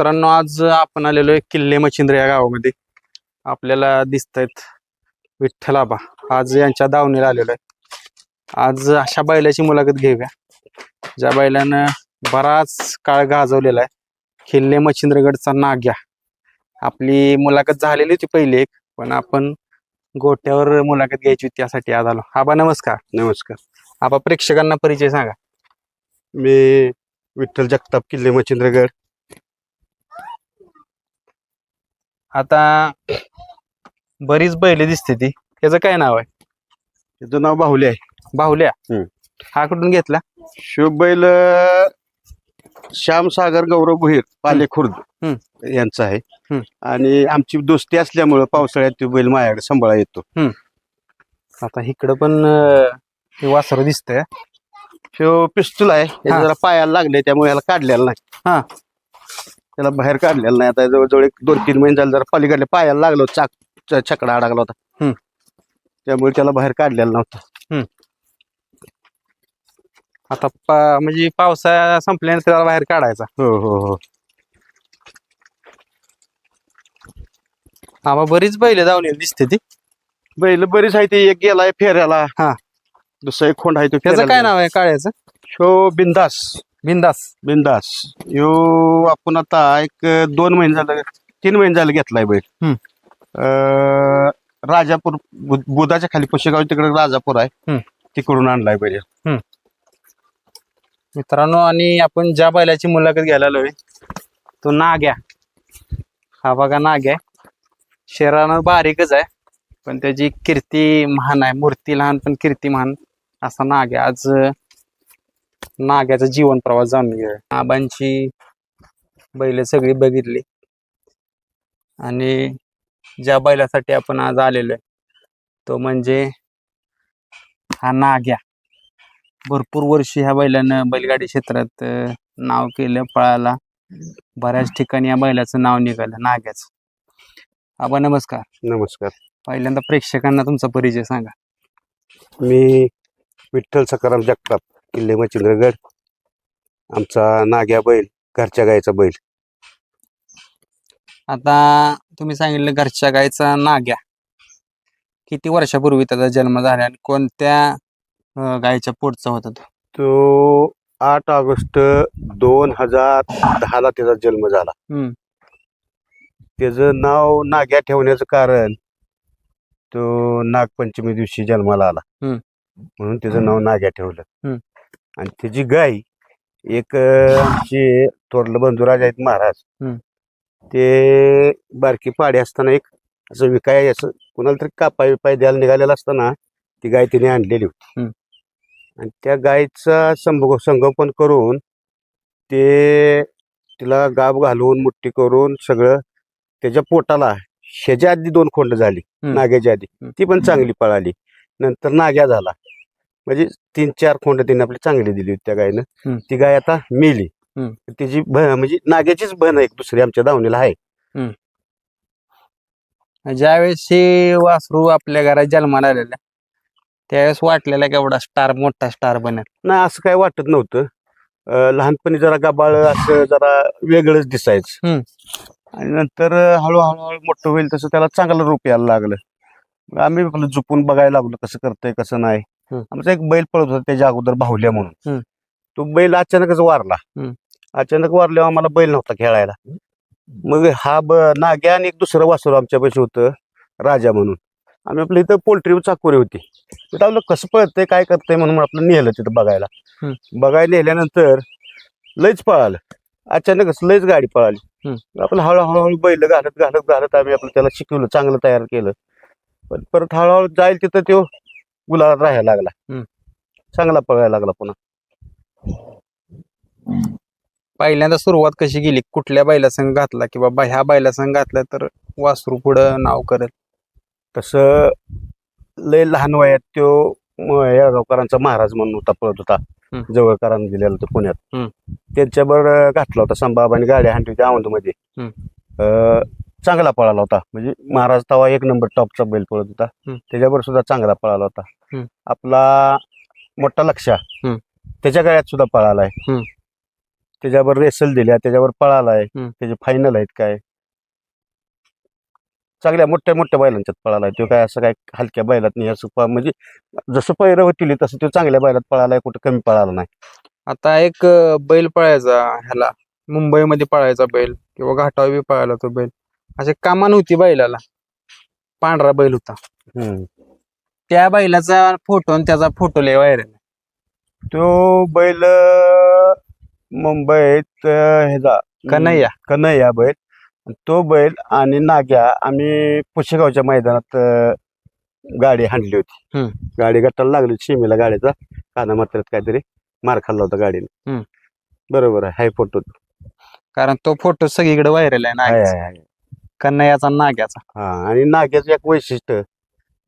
मित्रांनो आज आपण आलेलो आहे किल्ले मच्छिंद्र या गावामध्ये. आपल्याला दिसत आहेत विठ्ठलाबा आज यांच्या दावणीला आलेलो आहे. आज अशा बैलाची मुलाखत घेऊया. ज्या बैलानं बराच काळ गाजवलेला आहे. किल्ले मच्छिंद्रगडचा नाग्या. आपली मुलाखत झालेली होती पहिली एक पण आपण गोट्यावर मुलाखत घ्यायची होती त्यासाठी आज आलो. आबा नमस्कार. नमस्कार. आबा प्रेक्षकांना परिचय सांगा. मी विठ्ठल जगताप किल्ले मच्छिंद्रगड. आता बरीच बैल दिसते ती. त्याचं काय नाव आहे? त्याचं नाव बाहुले आहे. बाहुल्या. हम्म. हा कुठून घेतला? शुभ बैल श्याम सागर गौरव भुईर पाले खुर्द यांचा आहे. हम्म. आणि आमची दोस्ती असल्यामुळं पावसाळ्यात तो बैल माझ्याकडे सांभाळा येतो. आता इकडं पण अं, हे वासर दिसतंय. तो पिस्तूल आहे. याला हा. जरा पायाला लागले त्यामुळे याला काढलेला नाही. हा. त्याला बाहेर काढलेला नाही. आता जवळजवळ एक दोन तीन महिने झाले जरा पलीकडले पायाला लागलो चाक छकडा अडकला होता. त्यामुळे त्याला बाहेर काढलेला नव्हता. आता पा- म्हणजे पावसाळा संपल्यानंतर त्याला बाहेर काढायचा. हो हो हो. आबा बरीच बैल धावली दिसते ती. बैल बरीच आहे ते. एक गेलाय फेऱ्याला. हा. दुसरा एक खोंड आहे तो त्याचं काय नाव आहे? काळ्याचं? शो बिंदास. बिंदास. बिंदास. यो आपण आता एक दोन महिने झालं तीन महिने झाले घेतलाय बैल. हम्म. अं, राजापूर बु- बुधाच्या खाली पुशेगाव तिकडे राजापूर आहे. तिकडून आणलाय बैल. मित्रांनो आणि आपण ज्या बैलाची मुलाखत घ्यायला आलोय तो नाग्या. हा बघा नाग्या. शरीरानं बारीकच आहे पण त्याची कीर्ती महान आहे. मूर्ती लहान पण कीर्ती महान असा नाग्या. आज अं, नाग्याचा जीवन प्रवास जाणून घेऊया. आबांची बैल सगळी बघितली. आणि ज्या बैलासाठी आपण आज आलेलो आहे तो म्हणजे हा नाग्या. भरपूर वर्षी ह्या बैलानं बैलगाडी क्षेत्रात नाव केलं पळाला. बऱ्याच ठिकाणी या बैलाचं नाव निघालं नाग्याच. आबा नमस्कार. नमस्कार. पहिल्यांदा प्रेक्षकांना तुमचा परिचय सांगा. मी विठ्ठल सकाराम जगताप. किल्ले मच्छिंद्रगड आमचा नाग्या बैल घरच्या गायचा बैल. आता तुम्ही सांगितलं घरच्या गायचा नाग्या. किती वर्षापूर्वी त्याचा जन्म झाला आणि कोणत्या अं, गायच्या पोटचा होता तो? तो आठ ऑगस्ट दोन हजार दहाला त्याचा जन्म झाला. हम्म. त्याचं नाव नाग्या ठेवण्याचं कारण तो नागपंचमी दिवशी जन्माला आला. हम्म. म्हणून त्याचं नाव नाग्या ठेवलं. हम्म. आणि त्याची गाय एक आमचे थोरलं बंधुराज आहेत महाराज. ते बारकी पाडी असताना एक असं विकाय असं कुणाला तरी कापाय विपाय द्यायला निघालेला असताना ती गाय तिने आणलेली होती. आणि त्या गायचा संभो संगोपन करून ते तिला गाब घालून मुठ्ठी करून सगळं त्याच्या पोटाला ह्याच्या आधी दोन खोंड झाली. नाग्याच्या आधी. ती पण चांगली पळाली नंतर नाग्या झाला म्हणजे तीन चार खोंड तिने आपली चांगली दिली होती त्या गायनं. ती गाय आता मेली. तिची म्हणजे नाग्याचीच बन एक दुसरी आमच्या दावणीला आहे ज्यावेळेस हे वासरू आपल्या घरात जन्माला आलेलं त्यावेळेस वाटलेला एवढा स्टार मोठा स्टार बनेल नाही असं काय वाटत नव्हतं लहानपणी जरा गबाळ असं जरा वेगळंच दिसायचं. आणि नंतर हळूहळू हळू मोठं होईल तसं त्याला चांगलं रूप यायला लागलं आम्ही झुपून बघायला लागलो कसं करतंय कसं नाही. आमचा एक बैल पळत होता त्याच्या अगोदर बाहुल्या म्हणून. तो बैल अचानकच वारला. अचानक वारल्यावर आम्हाला बैल नव्हता खेळायला. मग हा ब नाग्या आणि एक दुसरं वासरू आमच्या पैसे होतं राजा म्हणून. आम्ही आपल्या इथं पोल्ट्री चाकोरी होती. तिथं आपलं कसं पळतंय काय करतंय म्हणून आपलं नेलं तिथं बघायला. बघायला नेल्यानंतर लयच पळालं. अचानकच लयच गाडी पळाली. आपलं हळूहळू हळू बैल घालत घालत घालत आम्ही आपलं त्याला शिकवलं चांगलं तयार केलं. पण परत हळूहळू जाईल तिथं तो गुलाबात राहायला लागला. चांगला पळायला लागला पुन्हा पहिल्यांदा सुरुवात कशी गेली कुठल्या बैला संघ घातला की बाबा ह्या बैला संघ घातला तर वासरू पुढं नाव करेल तसं लय लहान वयात तो येळगावकरांचा महाराज म्हणून होता पळत होता. जवळकरांना दिलेला तो पुण्यात. त्यांच्याबरोबर घातला होता संभाबाने गाड्या हांटी होती. अं, चांगला पळाला होता. म्हणजे महाराज तवा एक नंबर टॉपचा बैल पळत होता. त्याच्यावर सुद्धा चांगला पळाला होता. आपला मोठा लक्षा. हम्म. त्याच्या गाड्यात सुद्धा पळालाय हम्म. त्याच्यावर रेसल दिल्या त्याच्यावर पळालाय हम्म. त्याचे फायनल आहेत काय. चांगल्या मोठ्या मोठ्या बैलांच्यात पळालाय तो काय असं काय हलक्या बैलात नाही असं म्हणजे जसं पैरं होतील तसं तो चांगल्या बैलात पळालाय कुठं कमी पळाला नाही. आता एक बैल पळायचा ह्याला. मुंबईमध्ये पळायचा बैल किंवा घाटावर बी पळायला तो बैल. असे कामा नव्हती बैलाला. पांढरा बैल होता. हम्म. त्या बैलाचा फोटो आणि त्याचा फोटो लय व्हायरल तो बैल अं, मुंबईत अं, ह्याचा कन्हैया. कन्हैया बैल. तो बैल आणि नाग्या आम्ही पुशेगावच्या मैदानात अं, गाडी हाणली होती. हम्म. गाडी गट्टाला लागली शिमेला गाडीचा. काना मात्रात काहीतरी मार खाल्ला होता गाडीने. हम्म. बरोबर आहे हाय फोटो. कारण तो फोटो सगळीकडे व्हायरल आहे हाय. कन्हैयाचा नाग्याचा. हा आणि नाग्याचं एक वैशिष्ट्य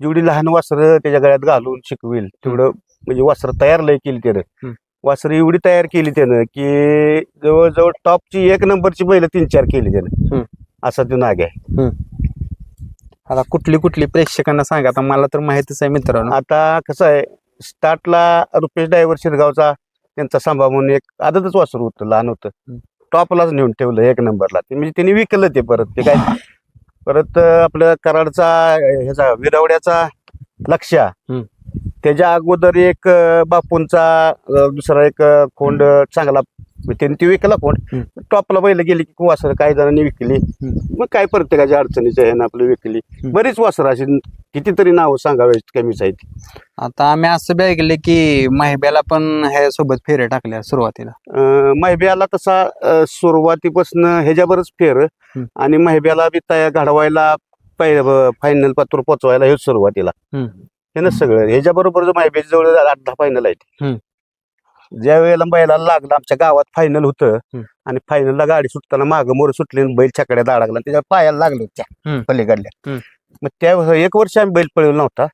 जेवढी लहान वासरं त्याच्या गळ्यात घालून शिकवेल तेवढं म्हणजे वासरं तयार लय केली त्यानं. वासरं एवढी तयार केली त्यानं की जवळजवळ टॉपची एक नंबरची बैल तीन चार केली. त्यानं. असा तो नाग आहे. आता कुठली कुठली प्रेक्षकांना सांगा आता मला तर माहितीच आहे मित्रांनो. आता कसं आहे स्टार्टला रुपेश ड्रायव्हर शिरगावचा त्यांचा सांभा म्हणून एक आदतच वासरू होतं लहान होतं. टॉपलाच नेऊन ठेवलं एक नंबरला. ते म्हणजे त्यांनी विकलं ते परत ते काय? परत आपलं कराडचा ह्याचा विरवड्याचा लक्ष्या. हम्म. त्याच्या अगोदर एक बापूंचा दुसरा एक खोंड त्यांनी ते विकला हम्म. टॉपला बैल गेली की वासर काही जणांनी विकली. मग काय प्रत्येकाच्या अडचणीचं आहे ना आपलं विकली? बरीच वासरं अशी कितीतरी नावं सांगावे कमीच आहेत. आता आम्ही असं बी ऐकले की माहिब्याला पण ह्या सोबत फेरे टाकल्या सुरुवातीला. महिब्याला तसा सुरुवातीपासून ह्याच्यावरच फेर. आणि महिब्याला बी तयार घडवायला फायनल पात्र पोचवायला हेच सुरुवातीला. हे ना सगळं. ह्याच्या बरोबर महिब्याच्या जवळ आठ दहा फायनल आहेत. ज्या वेळेला बैलाला लागला आमच्या गावात फायनल होतं. आणि फायनलला गाडी सुटताना मागं मोर सुटली आणि बैल छकड्यात अडकला त्याच्या पायाला लागलं त्या हम्म. पलीकडल्या. मग त्या एक वर्ष आम्ही बैल पळवला नव्हता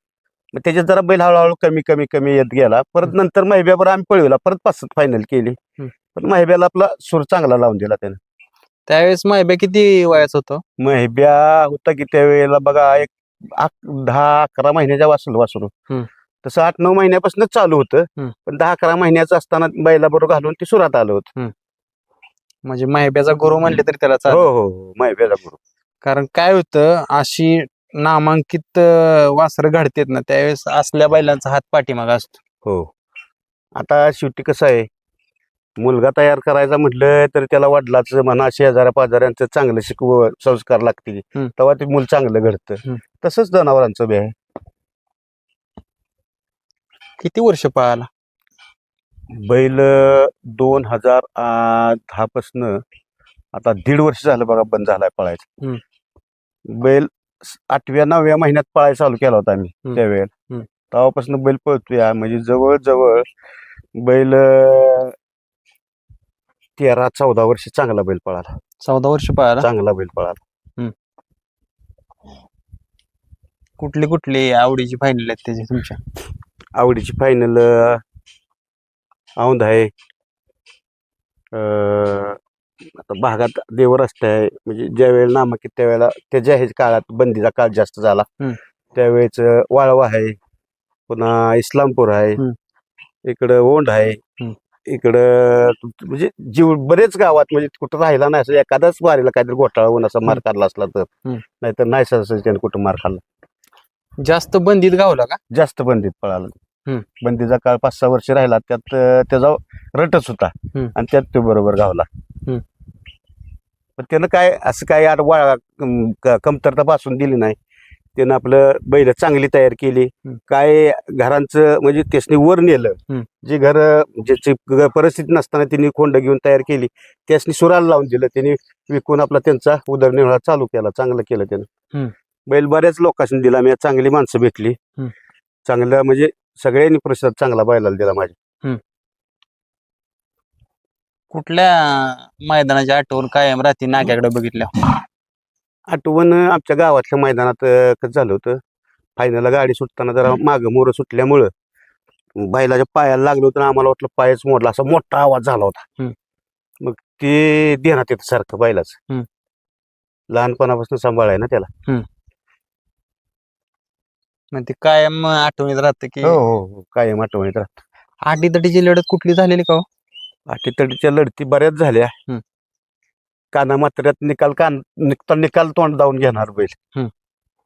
मग त्याच्यात जरा बैल हळूहळू कमी कमी कमी येत गेला परत नंतर महिब्यावर आम्ही पळवला परत पाच फायनल केली. पण महिब्याला आपला सूर चांगला लावून दिला त्यानं त्यावेळेस माहिब्या किती वयाचं होतं महिब्या होता की त्यावेळेला बघा एक दहा अकरा महिन्याच्या वाचल वासरू. तसं आठ नऊ महिन्यापासूनच चालू होतं. पण दहा अकरा महिन्याचं असताना बैला बरोबर घालून ते सुरात आलं होतं. म्हणजे माहिब्याचा गुरु म्हणले तरी त्याला हो हो हो. महिब्याचा गुरु. कारण काय होतं अशी नामांकित वासर घडतेत ना त्यावेळेस असल्या बैलांचा हात पाठीमागा असतो. हो. आता शेवटी कसं आहे मुलगा तयार करायचा म्हटलं तर त्याला वडिलाच म्हणा शेजाऱ्या पाजाऱ्यांचं चांगलं शिकव संस्कार लागतील. तेव्हा ते मूल चांगलं घडतं. तसंच जनावरांचं बी आहे. किती वर्ष पळाला बैल दोन हजार दहा पासन आता दीड वर्ष झालं बघा बंद झालाय पळायचा. बैल आठव्या नवव्या महिन्यात पळायला चालू केला होता आम्ही. त्यावेळेला. तेव्हापासून बैल पळतोय म्हणजे जवळ जवळ बैल तेरा चौदा वर्ष चांगला बैल पळाला. चौदा वर्ष पळाला? चांगला बैल पळाला. कुठली कुठली आवडीची फायनल आहेत त्याची तुमच्या? आवडीची फायनल औंध आहे. आता भागात देवरस्ते आहे. म्हणजे ज्या वेळेला नामांकित त्यावेळेला त्याच्या ह्याच काळात बंदीचा काळ जास्त झाला. त्यावेळेच वाळवा आहे. पुन्हा इस्लामपूर आहे. इकडं ओंड आहे. इकडं म्हणजे जीव बरेच गावात म्हणजे कुठं राहिला नाही असं एखादाच वारीला काहीतरी घोटाळा होऊन असा मार खाल्ला असला तर. नाहीतर नाही असं त्याने कुठं मार खाल्ला. जास्त बंदीत गावला का जास्त बंदीत पळाला. बंदीचा काळ पाच सहा वर्ष राहिला त्यात त्याचा रटच होता. आणि त्यात तो बरोबर गावला. पण त्यानं काय असं काय आड वा कम- क- कमतरता पासून दिली नाही त्यानं आपलं बैल चांगली तयार केली. काय घरांचं म्हणजे त्यासनी वर नेलं. जे घर ज्याची परिस्थिती नसताना त्यांनी खोंड घेऊन तयार केली त्यासनी सुराला लावून दिलं त्यांनी विकून आपला त्यांचा उदरनिर्वाह चालू केला चांगलं केलं त्यानं. बैल बऱ्याच लोकांनी दिला. मी चांगली माणसं भेटली. हम्म. चांगलं म्हणजे सगळ्यांनी प्रतिसाद चांगला बैलाला दिला माझ्या. कुठल्या मैदानाच्या आठवण कायम राहते नाग्याकडे बघितल्या आठवण आमच्या गावातल्या मैदानात अं, कसं झालं होतं? फायनलला गाडी सुटताना जरा मागं मोरं सुटल्यामुळं बैलाच्या पायाला लागलं होतं आणि आम्हाला वाटलं पायच मोडला. असा मोठा आवाज झाला होता. हम्म. मग ते देण्यात येतं सारखं बैलाच. हम्म. लहानपणापासून सांभाळाय ना त्याला. मग ते कायम आठवणीत राहतं की हो हो हो कायम आठवणीत राहतं. आटी तटीची लढत कुठली झालेली का हो? अटीतटीच्या लढती बऱ्याच झाल्या हम्म. काना मात्र्यात निकाल कान निघता निकाल तोंड जाऊन घेणार बैल हम्म.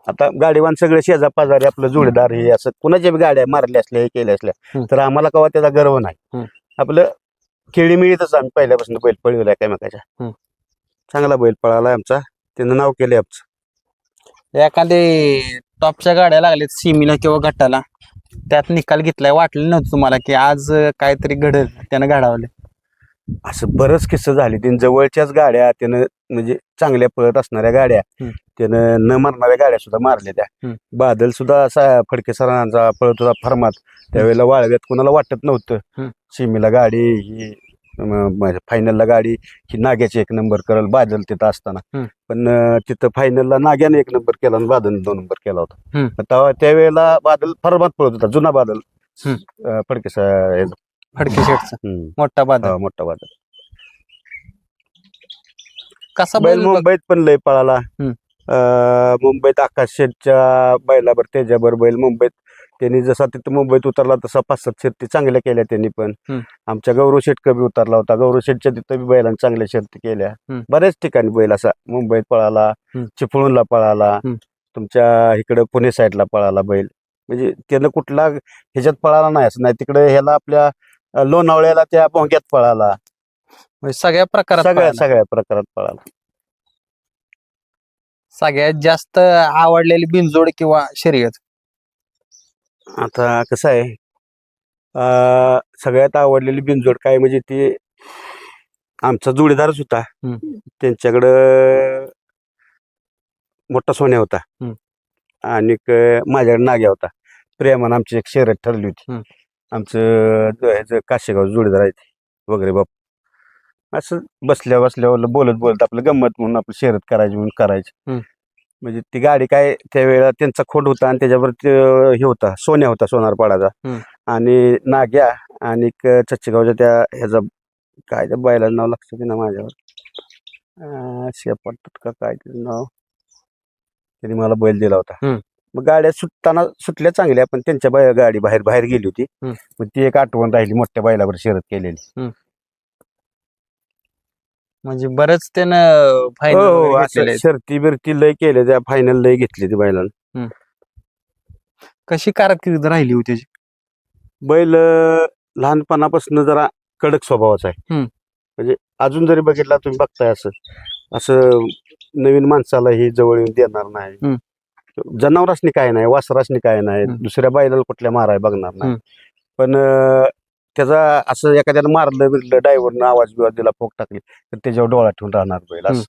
आता गाडीवान सगळे शेजा पाजारी आपलं जोडीदार हे असं कुणाच्या बी गाड्या मारल्या असल्या हे केल्या असल्या हम्म. तर आम्हाला कवा त्याचा गर्व नाही हम्म. आपलं खेळी मिळतच आम्ही पहिल्यापासून बैल पळविला एकमेकाच्या हम्म. चांगला बैल पळाला आमचा त्यानं नाव केलंय आमचं एखादे टॉपच्या गाड्या लागल्यात सीमीला किंवा गटाला. त्यात निकाल घेतलाय. वाटलं नव्हतं तुम्हाला की आज काहीतरी घडल. त्यानं घडावलं. असं बरंच किस्से झाले. त्यानं जवळच्याच गाड्या त्यानं म्हणजे चांगल्या पळत असणाऱ्या गाड्या. त्यानं न मारणाऱ्या गाड्या सुद्धा मारल्या त्या. बादल सुद्धा असा फडके सरांचा पळत होता फर्मात. त्यावेळेला वाळव्यात कुणाला वाटत नव्हतं. सीमेला गाडी ही फायनलला गाडी ही नाग्याची एक नंबर करल बादल तिथं असताना. पण तिथं फायनलला नाग्याने एक नंबर केला आणि बादल दोन नंबर केला होता. तेव्हा त्यावेळेला बादल फर्मात पळत होता जुना बादल. फडके. फडके शेटचा. मोठा बादल. मोठा बादल. कसा बैल मुंबईत पण लय पळाला. मुंबईत आकाश शेटच्या बैलावर त्याच्यावर बैल मुंबईत त्यांनी जसा तिथं मुंबईत उतरला तसा पाच सात शर्ती चांगल्या केल्या त्यांनी पण. आमच्या गौरव शेट कमी उतरला होता गौरव शेटच्या तिथं बी बैलांनी चांगल्या शर्ती केल्या. बऱ्याच ठिकाणी बैल असा मुंबईत पळाला. चिपळूणला पळाला. तुमच्या इकडं पुणे साईडला पळाला बैल म्हणजे त्यानं कुठला ह्याच्यात पळाला नाही असं नाही तिकडे ह्याला आपल्या लोणावळ्याला त्या भोंग्यात पळाला म्हणजे सगळ्या प्रकारात सगळ्या. सगळ्या प्रकारात पळाला सगळ्यात जास्त आवडलेली बिनजोड किंवा शर्यत आता कसं आहे अं, सगळ्यात आवडलेली बिनजोड काय म्हणजे ती आमचा जोडीदारच होता. त्यांच्याकडं मोठा सोन्या होता. आणि माझ्याकडे नाग्या होता प्रेमानं आमची एक शर्यत ठरली होती. आमचं ह्याचं काशेगाव जोडीदार आहे वगैरे बाप असं बसल्या बसल्यावर बोलत बोलत आपलं गंमत म्हणून आपलं शर्यत करायची म्हणून करायची. म्हणजे ती गाडी काय त्यावेळेला त्यांचा खोड होता आणि त्याच्यावर हे होता सोन्या होता सोनारपाडाचा. हम्म. आणि नाग्या आणि चच्चेगावच्या त्या ह्याचा काय त्या बैलाचं नाव लक्षात येईना माझ्यावर. शेपट का काय त्याचं नाव? त्यांनी मला बैल दिला होता. मग गाड्या सुटताना सुटल्या चांगल्या पण त्यांच्या गाडी बाहेर बाहेर गेली होती. मग ती एक आठवण राहिली मोठ्या बैलावर शर्यत केलेली. म्हणजे बरंच त्यानं हो हो फायनल असं शर्ती बिरती लय केल्या त्या फायनल लय घेतली ती बैलानं. कशी कारकीर्द राहिली होती त्याची? बैल अं, लहानपणापासून जरा कडक स्वभावाचा आहे. हम्म. म्हणजे अजून जरी बघितला तुम्ही बघताय असं असं नवीन माणसाला ही जवळ येऊन देणार नाही. जनावरासनी काय नाही वासरासनी काय नाही हम्म. दुसऱ्या बैलाला कुठल्या माराय बघणार नाही. पण अं, त्याचा असं एखाद्यानं मारलं बिरलं ड्रायव्हरनं आवाज बिवाज दिला फोक टाकली तर त्याच्यावर डोळा ठेवून राहणार बैल असं.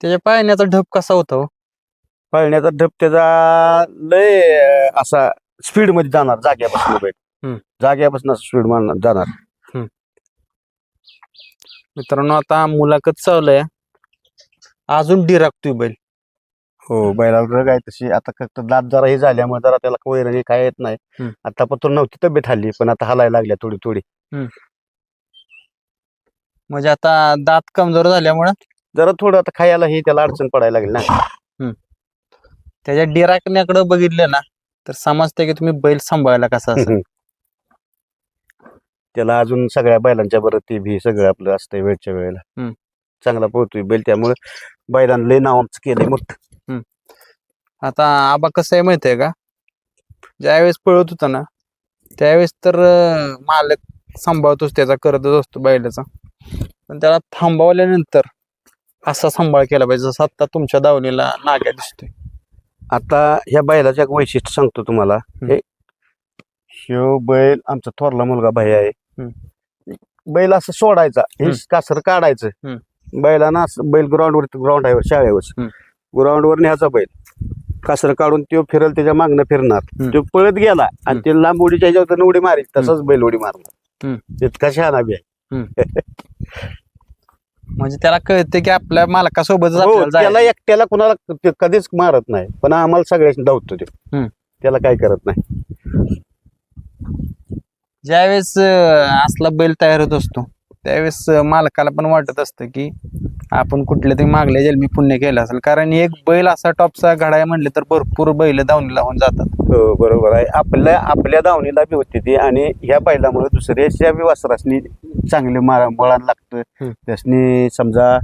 त्याच्या पायण्याचा ढब कसा होता हो? पळण्याचा ढप त्याचा लय अं, असा स्पीडमध्ये जाणार जाग्यापासून बैल. हम्म. जाग्यापासून स्पीड मारणार जाणार. मित्रांनो आता मुलाखत चालू आहे. अजून डिरागतोय बैल. हो बैलावर रग आहे तशी. आता फक्त दात जरा हे झाल्यामुळे जरा त्याला वैरणी काय येत नाही. हम्म. आता पण नव्हती तब्येत हल्ली पण आता हलायला लागल्या थोडी थोडी. म्हणजे आता दात कमजोर झाल्यामुळं? जरा थोडं आता खायला हे त्याला अडचण पडायला लागली ना. त्याच्या डिराकण्याकडे बघितलं ना तर समजते की तुम्ही बैल सांभाळायला कसा असं त्याला अजून सगळ्या बैलांच्या बरं ते भी सगळं आपलं असतंय वेळच्या वेळेला. हम्म. चांगला पोहतोय बैल त्यामुळे बैलांना लय नाव आमचं केलंय मोठं. आता आबा कसं आहे माहितीये का? ज्यावेळेस पळत होता ना त्यावेळेस तर अं, मालक सांभाळतोच त्याचा करतच असतो बैलाचा. पण त्याला थांबवल्यानंतर असा सांभाळ केला पाहिजे जसं आता तुमच्या दावणीला नाग्या दिसतोय. आता ह्या बैलाचं एक वैशिष्ट्य सांगतो तुम्हाला. हम्म. हे ह्यो बैल आमचा थोरला मुलगा भाई आहे. बैल असं सोडायचा हे हम्म. कासर काढायचं. बैलांना असं बैल ग्राउंडवर ग्राउंड आहे शाळेवर. हम्म. ग्राउंडवर न्यायचा बैल. कासर काढून तो फिरल त्याच्या मागणं फिरणार. तो पळत गेला आणि. ते लांब उडीच्या ह्याच्यावर उडी मारी तसंच बैल उडी मारणार. इतका शहाणा बी आहे म्हणजे त्याला कळते की आपल्या मालकासोबतच हो त्याला. एकट्याला कुणाला कधीच मारत नाही पण आम्हाला सगळ्यांनी धावतो ते. त्याला काय करत नाही ज्यावेळेस असला बैल तयार होत असतो त्यावेळेस मालकाला पण वाटत असतं की आपण कुठल्या तरी मागल्या जन्मी पुण्य केलं असेल कारण एक बैल असा टॉपचा घडाय म्हणले तर भरपूर बैल दावणी लावून जातात हो बरोबर आहे आपल्या आपल्या दावणीला बी होती ती आणि ह्या बैलामुळे दुसऱ्याच्या बी वासरासनी चांगले मारा वळण लागतं. त्यासनी समजा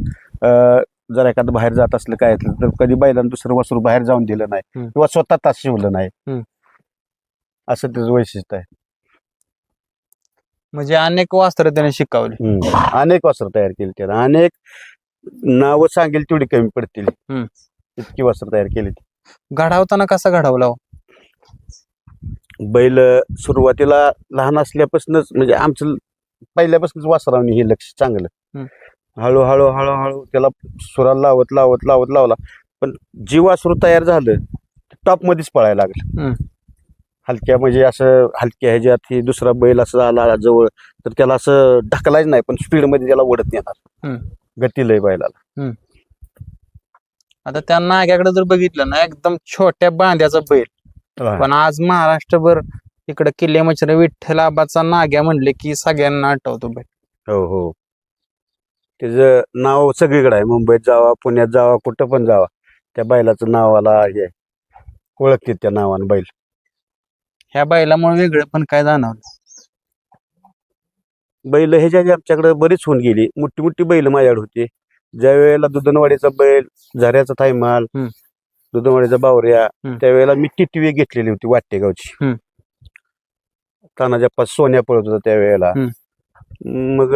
जर एखादं बाहेर जात असलं काय तर कधी बैलानं दुसरं वासरू बाहेर जाऊन दिलं नाही. किंवा स्वतः तास शिवलं नाही. असं त्याचं वैशिष्ट्य आहे म्हणजे अनेक वास्त्र त्याने शिकवली हम्म. अनेक वस्त्र तयार केली त्यानं अनेक नावं सांगेल तेवढी कमी पडतील हम्म. इतकी वस्त्र तयार केली ती. घडावताना कसा घडवला हो? बैल सुरुवातीला लहान असल्यापासूनच म्हणजे आमचं पहिल्यापासूनच वासरावणी हे लक्ष चांगलं हम्म. हळूहळू हळूहळू त्याला सुराला लावत लावत लावत लावला पण जी वासरू तयार झालं टॉप मध्येच पळायला लागलं हम्म. हलक्या म्हणजे असं हलक्या ह्याच्यात ही दुसरा बैल असं आला जवळ तर त्याला असं ढकलायच नाही पण स्पीडमध्ये त्याला ओढत येणार. गती लय बैलाला. आता त्या नाग्याकडे जर बघितलं ना एकदम छोट्या बांध्याचा बैल. पण आज महाराष्ट्रभर इकडे किल्ले मच्छर विठ्ठल आबाचा नाग्या म्हणले की सगळ्यांना आठवतो बैल. हो हो. त्याचं नाव सगळीकडे आहे. मुंबईत जावा पुण्यात जावा कुठं पण जावा. त्या बैलाचं नावाला हे आहे. ओळखते त्या नावानं बैल. ह्या बैलामुळे वेगळं पण काय जाणवलं बैल ह्याच्या आधी आमच्याकडे बरीच होऊन गेली. मोठी मोठी बैल माझ्याकडे होती. ज्या वेळेला दुधनवाडीचा बैल झऱ्याचा थायमाल हम्म. दुधनवाडीचा बावऱ्या हम्म. त्यावेळेला मी टिटवी घेतलेली होती वाटेगावची. हम्म. पाच सोन्या पळत होता त्यावेळेला मग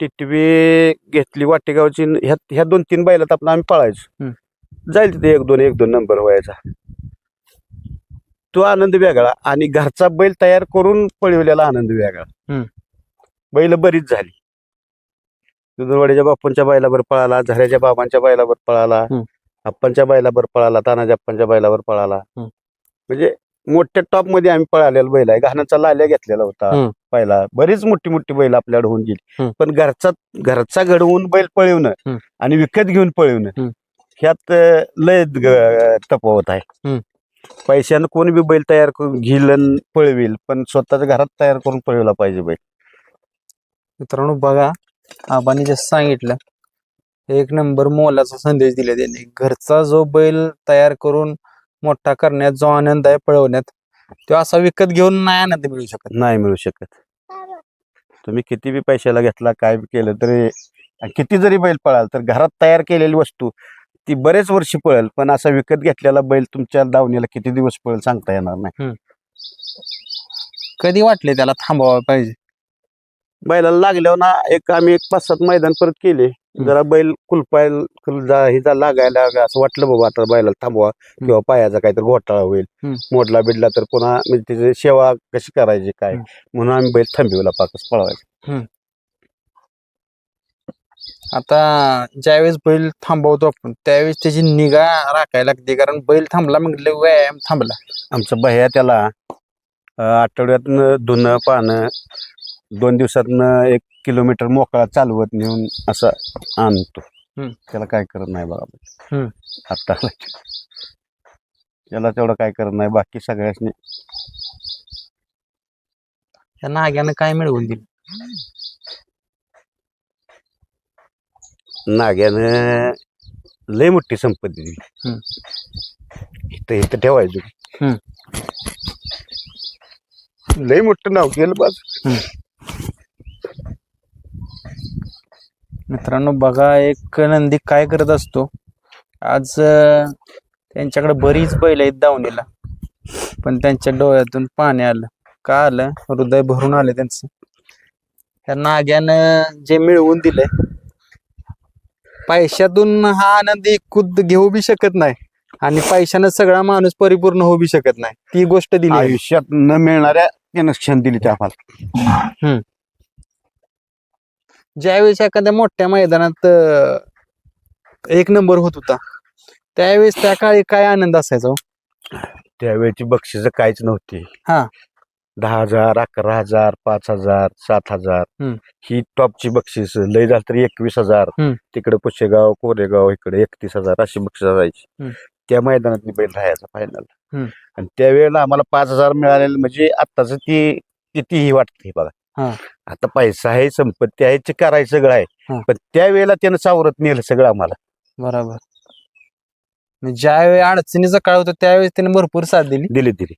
टिटवी घेतली वाटेगावची. न ह्या ह्या दोन तीन बैलात आपण आम्ही पळायचो. जाईल तिथे एक दोन एक दोन नंबर व्हायचा. तो आनंद वेगळा आणि घरचा बैल तयार करून पळवलेला आनंद वेगळा. बैल बरीच झाली दुधवाडीच्या बाप्पांच्या बैलावर पळाला झऱ्याच्या बाबांच्या बैलावर पळाला. आप्पांच्या बैलावर पळाला तानाच्या आप्पांच्या बैलावर पळाला. म्हणजे मोठ्या टॉपमध्ये आम्ही पळालेला बैल आहे घाण्याचा लाल्या घेतलेला होता. पहिला बरीच मोठी मोठी बैल आपल्याकडे होऊन गेली. पण घरचा घरचा घडवून बैल पळवणं. आणि विकत घेऊन पळवणं. ह्यात लय तफावत आहे. पैशानं कोणी बी बैल तयार करून घेईल आणि पळवेल पण स्वतःच्या घरात तयार करून पळवला पाहिजे बैल. मित्रांनो बघा आबांनी जसं सांगितलं एक नंबर मोलाचा संदेश दिला त्यांनी. घरचा जो बैल तयार करून मोठा करण्यात जो आनंद आहे पळवण्यात तो असा विकत घेऊन नाही आनंद मिळू शकत. नाही मिळू शकत. तुम्ही किती बी पैशाला घेतला काय बी केलं तरी किती जरी बैल पळाल तर घरात तयार केलेली वस्तू ती बरेच वर्षी पळेल पण असा विकत घेतलेला बैल तुमच्या दावणीला किती दिवस पळेल सांगता येणार नाही. कधी वाटले त्याला थांबवायला पाहिजे? बैलाला लागल्यावर ना एक आम्ही एक पाच सात मैदान परत केले. जरा बैल कुलपायला कुल- जा- हे जा लागायला लागा असं वाटलं बाबा आता बैलाला थांबवा किंवा पायाचा काहीतरी घोटाळा होईल. हम्म. मोडला बिडला तर पुन्हा म्हणजे त्याची सेवा कशी करायची काय. म्हणून आम्ही बैल थांबविला पाकच पळवायचा आता ज्यावेळेस बैल थांबवतो आपण त्यावेळेस त्याची निगा राखायला लागते. कारण बैल थांबला म्हटलं व्यायाम थांबला. आमचा भैया त्याला आठवड्यातनं धुणं पानं दोन दिवसातनं एक किलोमीटर मोकळा चालवत नेऊन असं आणतो. हम्म. त्याला काय करत नाही बघा हम्म. आता त्याला तेवढं काय करत नाही बाकी सगळ्यासनी त्या नाग्यानं काय मिळवून दिलं? नाग्यानं लय मोठी संपत्ती दिली. इथं इथं ठेवायचं. लय मोठं नाव केलं बस. मित्रांनो बघा एक नंदी काय करत असतो. आज त्यांच्याकडे बरीच बैल आहेत दावणीला. पण त्यांच्या डोळ्यातून पाणी आलं. का आलं? हृदय भरून आलं त्यांचं. त्या नाग्यानं जे मिळवून दिलंय पैशातून हा आनंद खुद घेऊ बी शकत नाही आणि पैशानं सगळा माणूस परिपूर्ण होऊ बी शकत नाही ती गोष्ट दिली आहे. आयुष्यात न मिळणाऱ्या त्यानं क्षण दिली त्या आम्हाला ज्यावेळेस एखाद्या मोठ्या मैदानात अं, एक नंबर होत होता त्यावेळेस त्या काळी काय आनंद असायचा हो? त्यावेळेची बक्षिसं काहीच नव्हती हा. दहा हजार अकरा हजार पाच हजार सात हजार हम्म. ही टॉपची बक्षीस लय झालं तरी एकवीस हजार हम्म. तिकडे पुशेगाव कोरेगाव इकडे एकतीस हजार अशी बक्षीस हम्म. त्या मैदानात मी बैल राहायचा फायनल हम्म. आणि त्यावेळेला आम्हाला पाच हजार मिळालेलं म्हणजे आत्ताच ती कितीही वाटते बघा हा. आता पैसा आहे संपत्ती आहे ते करायचं सगळं हा. आहे पण त्यावेळेला त्यानं सावरत नेलं सगळं आम्हाला बरोबर ज्यावेळी अडचणीचा काळ होता त्यावेळी त्याने भरपूर साथ दिली दिली दिली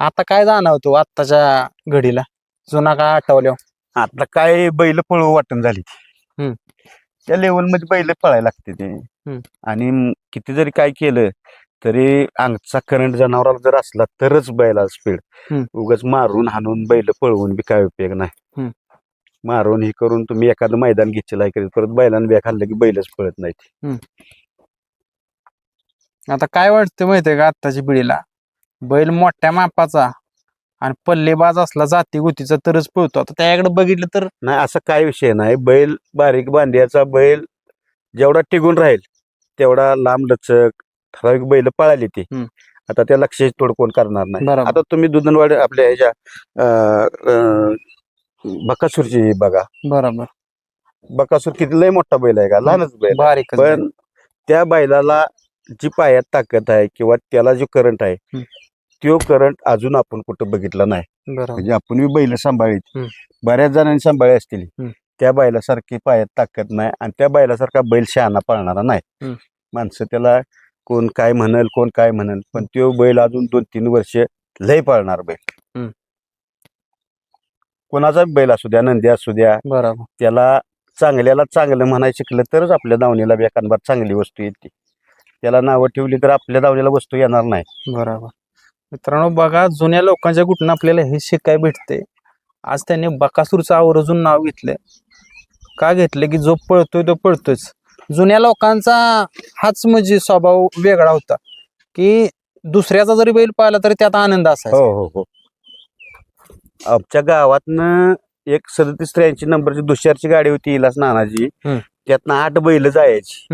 आता काय जाणवतो आत्ताच्या घडीला? जुना काळ आठवल्यावर आता काय बैल पळू वाटण झाली. हम्म. त्या लेवलमध्ये बैल पळायला लागते ते. आणि म- किती जरी काय केलं तरी अंगचा करंट जनावराला जर असला तरच बैला स्पीड हम्म. उगाच मारून हाणून बैल पळवून बी काय उपयोग नाही. हम्म. मारून हे करून तुम्ही एखादं मैदान घेतलेलं आहे परत बैलानं बॅग खाल्लं की बैलच पळत नाही आता काय वाटतं माहितीये का आत्ताच्या पिढीला? बैल मोठ्या मापाचा आणि पल्लेबाज असला जाती गुतीचा तरच पळतो. आता त्याकडे बघितलं तर नाही असं काय विषय नाही. बैल बारीक बांध्याचा बैल जेवढा टिकून राहील तेवढा लांब लचक ठराविक बैल पळाली ती. हम्म. आता त्या लक्षाची तोड कोण करणार नाही. बरोबर. आता तुम्ही दुधनवाड आपल्या ह्याच्या अं, अं, बकासूरची बघा. बरोबर. बकासूर किती लय मोठा बैल आहे का? लहानच बैल आहे. बारीक पण त्या बैलाला जी पायात ताकद आहे किंवा त्याला जो करंट आहे. तो करंट अजून आपण कुठं बघितला नाही म्हणजे आपण बी बैल सांभाळीत. बऱ्याच जणांनी सांभाळी असतील. त्या बैलासारखी पायात ताकद नाही आणि त्या बैलासारखा बैल शहाणा पाळणारा नाही. माणसं त्याला कोण काय म्हणल कोण काय म्हणल पण तो बैल अजून दोन तीन वर्ष लय पाळणार बैल. कोणाचा बैल असू द्या नंदी असू द्या बरोबर त्याला चांगल्याला चांगलं म्हणायला शिकलं तरच आपल्या दावणीला एखादबार चांगली वस्तू येते त्याला नावं ठेवली तर आपल्या दावणीला वस्तू येणार नाही. बरोबर. मित्रांनो बघा जुन्या लोकांच्या कुठून आपल्याला हे शिकाय भेटते. आज त्यांनी बकासूरचं आवर्जून नाव घेतलंय. का घेतलं की जो पळतोय तो पळतोयच. जुन्या लोकांचा हाच म्हणजे स्वभाव वेगळा होता. की दुसऱ्याचा जरी बैल पाहिला तरी त्यात आनंद असायचा. हो हो हो. आमच्या गावातनं एक सदतीस त्र्याऐंशी नंबरची दुसऱ्याची गाडी होती इलास नानाची हम्म. त्यातनं आठ बैल जायची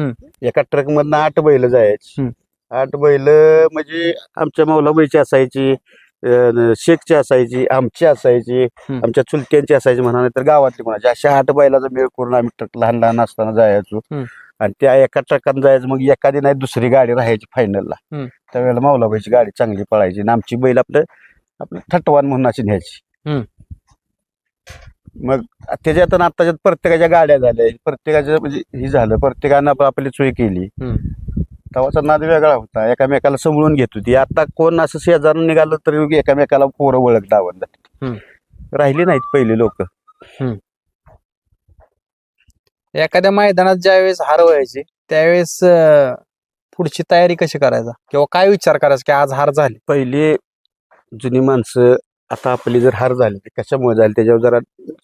एका ट्रक मधनं आठ बैल जायची. आठ बैल म्हणजे आमच्या मौलाबाईची असायची शेखची असायची आमची असायची. आमच्या चुलत्यांची असायची म्हणा तर गावातली म्हणायची अशा आठ बैलाचा मेळ करून आम्ही ट्रक लहान लहान असताना जायचो. आणि त्या एका ट्रकात जायचं मग एखादी नाही दुसरी गाडी राहायची फायनलला. त्यावेळेला मौलाबाईची गाडी चांगली पळायची आणि आमची बैल आपलं आपलं थटवान म्हणून अशी न्यायची. मग त्याच्यात आणि आत्ताच्यात प्रत्येकाच्या गाड्या झाल्या. प्रत्येकाच्या म्हणजे ही झालं. प्रत्येकानं आप- आपली सोय केली. तवाचा नाद वेगळा होता. एकामेकाला समजून घेत होती. आता कोण असं शेजारून निघालं तरी एकामेकाला पोरं ओळख दावत हम्म. राहिली नाहीत पहिली लोक. एखाद्या मैदानात ज्यावेळेस हार व्हायची त्यावेळेस अं, पुढची तयारी कशी करायचा? किंवा काय विचार करायचा की आज हार झाली? पहिली जुनी माणसं आता आपली जर हार झाली ती कशामुळे झाली? त्याच्यावर जरा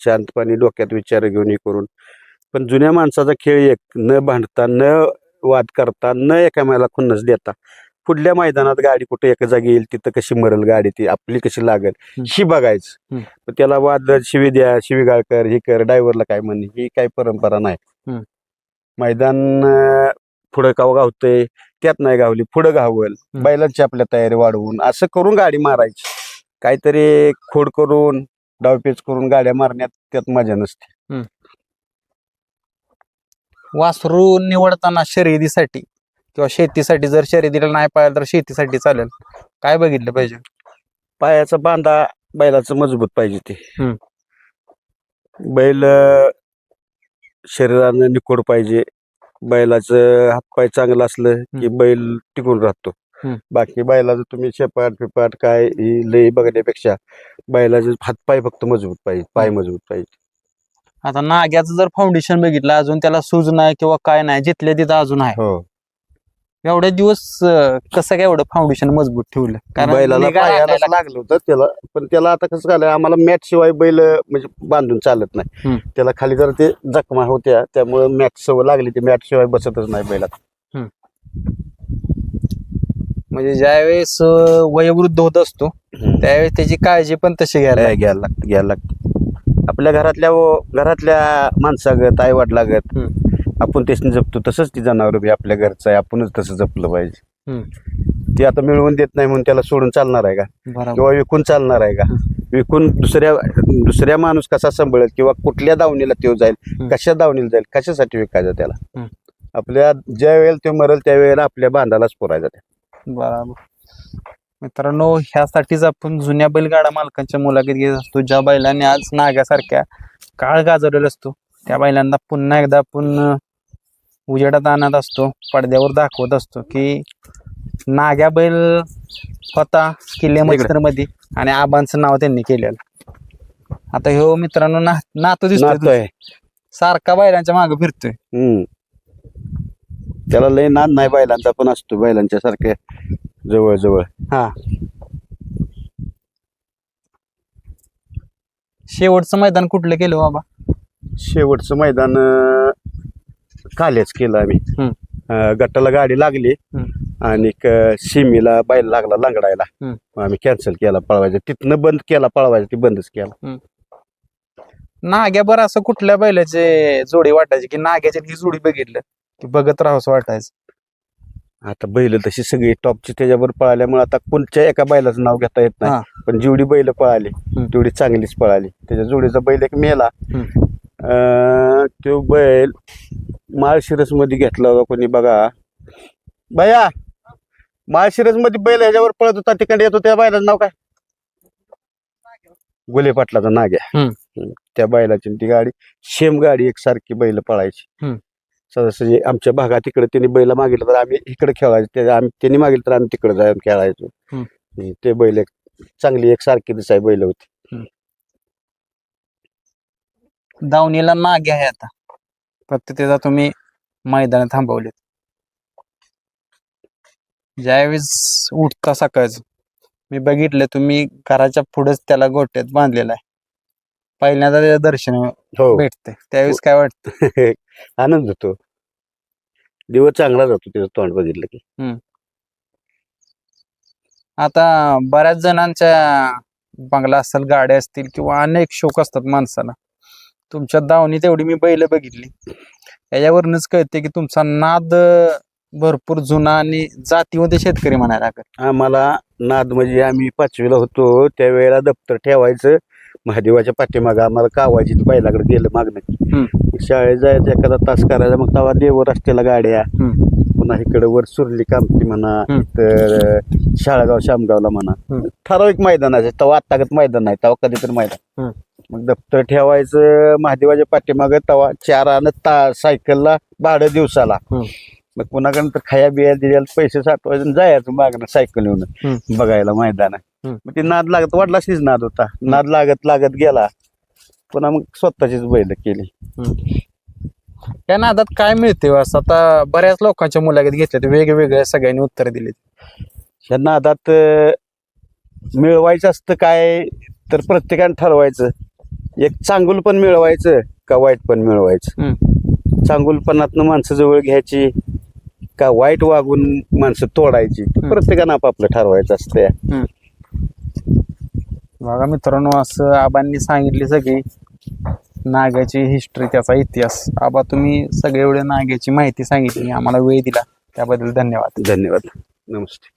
शांतपणे डोक्यात विचार घेऊन हे करून. पण जुन्या माणसाचा खेळ एक न भांडता न वाद करता न एकामेकाला खुन्नस देता पुढल्या मैदानात गाडी कुठे एका जागी येईल तिथं कशी मरल गाडी ती आपली कशी लागेल. ही बघायचं. त्याला वाद शिवी द्या शिवीगाळ कर हे कर ड्रायव्हरला काय म्हणे ही काही परंपरा नाही. मैदान पुढं गाव गावतंय त्यात नाही गावली पुढं गावल. बैलांची आपल्या तयारी वाढवून असं करून गाडी मारायची. काहीतरी खोड करून डावपेच करून गाड्या मारण्यात त्यात मजा नसते. वासरू निवडताना शर्यतीसाठी किंवा शेतीसाठी जर शर्यतीला नाही पाहिलं तर शेतीसाठी चालेल. काय बघितलं पाहिजे? पायाचा बांधा बैलाचं मजबूत पाहिजे ते. हम्म. बैल अं, शरीरानं निकोड पाहिजे. बैलाचं हातपाय चांगलं असलं की बैल टिकून राहतो. बाकी बैलाचं तुम्ही शेपाट फिपाट काय ही लई बघण्यापेक्षा बैलाचे हातपाय फक्त मजबूत पाहिजे पाय मजबूत पाहिजे. आता नाग्याचं जर फाउंडेशन बघितलं अजून त्याला सूज नाही किंवा काय नाही जिथल्या तिथं अजून आहे. हो. एवढे दिवस अं, कसं काय एवढं फाउंडेशन मजबूत ठेवलं? बैलाला निगा पायालाच राखायला- लागलं होतं त्याला पण त्याला आता कसं झालं आम्हाला मॅट शिवाय बैल म्हणजे बांधून चालत नाही. त्याला खाली जर ते जखमा होत्या त्यामुळे मॅट सवय लागली ती मॅट शिवाय बसतच नाही बैलात. म्हणजे ज्यावेळेस अं, वयोवृद्ध होत असतो त्यावेळेस त्याची काळजी पण तशी घ्यायला घ्यायला घ्यायला लागतं घ्यायला लागतं. आपल्या घरातल्या व- घरातल्या माणसागत आई वडिलागत आपण त्याच्याने जपतो तसंच ती जनावर बी आपल्या घरचं आहे आपणच तसं जपलं पाहिजे. ते आता मिळवून देत नाही म्हणून त्याला सोडून चालणार आहे का? बरोबर. किंवा विकून चालणार आहे का? विकून दुसऱ्या दुसऱ्या माणूस कसा सांभाळेल किंवा कुठल्या दावणीला तो जाईल हम्म. कशा दावणीला जाईल कशासाठी विकायचा त्याला? हम्म. आपल्या ज्या वेळेला तो मरेल त्या वेळेला आपल्या बांधालाच पुरायचा त्या. बरोबर. मित्रांनो ह्यासाठीच आपण जुन्या बैलगाडा मालकांच्या मुलाखत घेत असतो. ज्या बैलांनी आज नाग्यासारख्या काळ गाजवलेला असतो त्या बैलांना पुन्हा एकदा आपण उजेडात आणत असतो पडद्यावर दाखवत असतो की नाग्या बैल होता किल्ले मध्ये आणि आबांचं नाव त्यांनी केलेलं. आता ह्यो मित्रांनो ना नातू दिसतोय सारखा बैलांच्या मागे फिरतोय. त्याला लय नाद नाही बैलांचा पण असतो बैलांच्या सारखे जवळ जवळ. हा. शेवटचं मैदान कुठलं केलं हो बाबा? शेवटचं मैदान अं, कालेच केलं आम्ही. हम्म. अं, गटाला गाडी लागली आणि शिमीला बैल लागला लंगडायला. हम्म. मग आम्ही कॅन्सल केला पळवायचं. तिथनं बंद केला पळवायचं ती बंदच केला. नाग्या बरं असं कुठल्या बैलाचे जोडी वाटायची की नाग्याची ही जोडी बघितलं? की बघत राहावंसं वाटायचं आता बैल तशी सगळी टॉपची त्याच्यावर पळाल्यामुळे आता कोणत्या एका बैलाचं नाव घेता येत हा. नाही पण जेवढी बैल पळाली तेवढी चांगलीच पळाली त्याच्या जोडीचा बैल एक मेला हम्म. अं, तो बैल माळशिरसमध्ये घेतला होता कोणी बघा बया माळशिरसमध्ये बैल ह्याच्यावर पळत होता तिकडे येतो त्या बैलाचं नाव काय गुले पाटलाचा नाग्या हम्म. हम्म. त्या बैलाची ती गाडी सेम गाडी एकसारखी बैल पळायची हम्म. सहसा आमच्या भागात तिकडे त्यांनी बैल मागितलं तर आम्ही इकडे खेळायचो. आम्ही त्यांनी मागितलं तर आम्ही तिकडे जाऊन खेळायचो. ते बैल एक चांगली एकसारखी दिसाय बैल होती. दावणीला नाग्या आहे आता. फक्त त्याचा तुम्ही मैदान थांबवले ज्यावेळेस उठता सकाळचं मी बघितलं तुम्ही घराच्या पुढेच त्याला गोट्यात बांधलेला आहे. पहिल्यांदा त्याचं दर्शन हो. भेटते त्यावेळेस काय वाटतं? आनंद होतो. दिवस चांगला जातो त्याचं तोंड बघितलं की. आता बऱ्याच जणांच्या बंगला असेल गाड्या असतील किंवा अनेक शोक असतात माणसाला. तुमच्या दावणीत एवढी मी बैल बघितली. याच्यावरूनच कळते की तुमचा नाद भरपूर जुना आणि जातीमध्ये शेतकरी म्हणायला लागेल. आम्हाला नाद म्हणजे आम्ही पाचवीला होतो त्यावेळेला दप्तर ठेवायचं. महादेवाच्या पाठीमागं आम्हाला कावायची बैलाकडे गेलं मागणं शाळेत जायचं एखादा तास करायचा मग तेव्हा देवर असलेल्या गाड्या पुन्हा इकडे वर सुरली कामती म्हणा. तर शाळगाव शामगावला म्हणा. ठराविक मैदान आहे तेव्हा आत्तागत मैदान नाही तेव्हा कधीतरी मैदान. मग दप्तर ठेवायचं महादेवाच्या पाठीमागं तेव्हा चार आणि ता सायकलला भाडं दिवसाला. मग पुन्हा तर खाया बिया दिल्याला पैसे साठवायचं जायचं मागणं सायकल येऊन. बघायला मैदान. मग ते नाद लागत वाटलाशीच नाद होता. नाद लागत लागत गेला. पुन्हा मग स्वतःचीच बैल केली. या नादात काय मिळते हो? असं आता बऱ्याच लोकांच्या मुलाखत घेतल्या वेगवेगळ्या सगळ्यांनी उत्तर दिली ह्या नादात अं, मिळवायचं असतं काय तर प्रत्येकानं ठरवायचं. एक चांगुल पण मिळवायचं का वाईट पण मिळवायचं? चांगुलपणातनं माणसं जवळ घ्यायची का वाईट वागून माणसं तोडायची? ते. प्रत्येकानं आपापलं ठरवायचं असतं बघा मित्रांनो असं आबांनी सांगितली सगळी. नागाची हिस्ट्री त्याचा इतिहास. आबा तुम्ही सगळे एवढे नाग्याची माहिती सांगितली. आम्हाला वेळ दिला. त्याबद्दल धन्यवाद. धन्यवाद. नमस्ते.